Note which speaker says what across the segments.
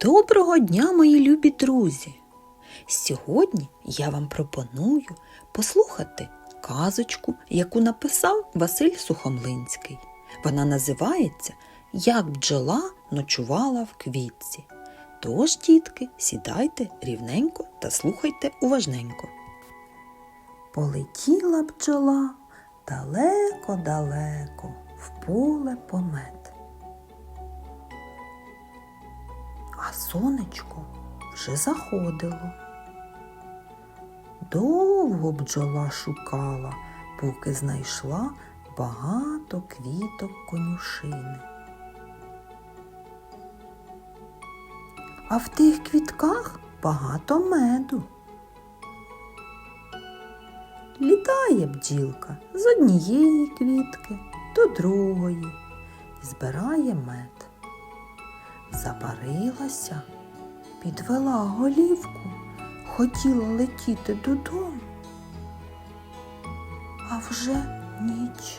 Speaker 1: Доброго дня, мої любі друзі! Сьогодні я вам пропоную послухати казочку, яку написав Василь Сухомлинський. Вона називається Як бджола ночувала в квітці. Тож, дітки, сідайте рівненько та слухайте уважненько. Полетіла бджола далеко-далеко в поле помет. Сонечко вже заходило. Довго бджола шукала, поки знайшла багато квіток конюшини. А в тих квітках багато меду. Літає бджілка з однієї квітки до другої і збирає мед забарилася, підвела голівку, хотіла летіти додому. А вже ніч.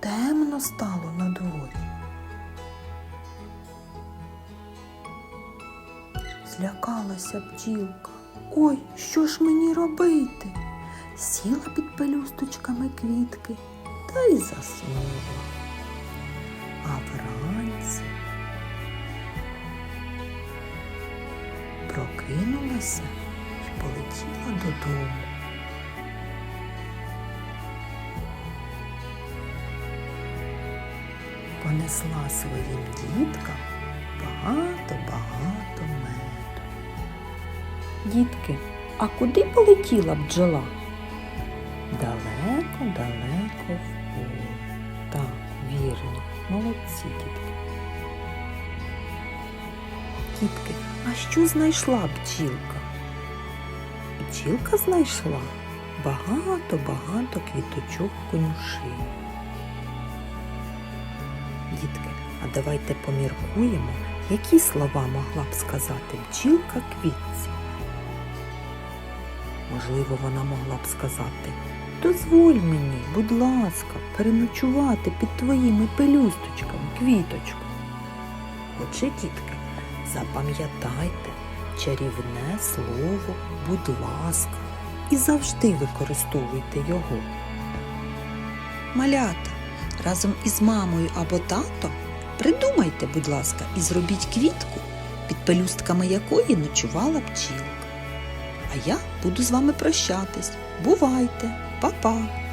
Speaker 1: Темно стало на дворі. Злякалася бджілка. Ой, що ж мені робити? Сіла під пелюсточками квітки та й заснула. А вранці прокинулася і полетіла додому. Понесла своїм діткам багато-багато меду. Дітки, а куди полетіла бджола? Далеко-далеко в поле. Так, вірно, молодці дітки. Дітки, а що знайшла бджілка? Бджілка знайшла багато-багато квіточок конюшини. Дітки, а давайте поміркуємо, які слова могла б сказати бджілка квітці. Можливо, вона могла б сказати Дозволь мені, будь ласка, переночувати під твоїми пелюсточками, квіточку. Отже, дітки, запам'ятайте чарівне слово, будь ласка, і завжди використовуйте його. Малята, разом із мамою або татом придумайте, будь ласка, і зробіть квітку, під пелюстками якої ночувала бджілка. А я буду з вами прощатись. Бувайте, па-па!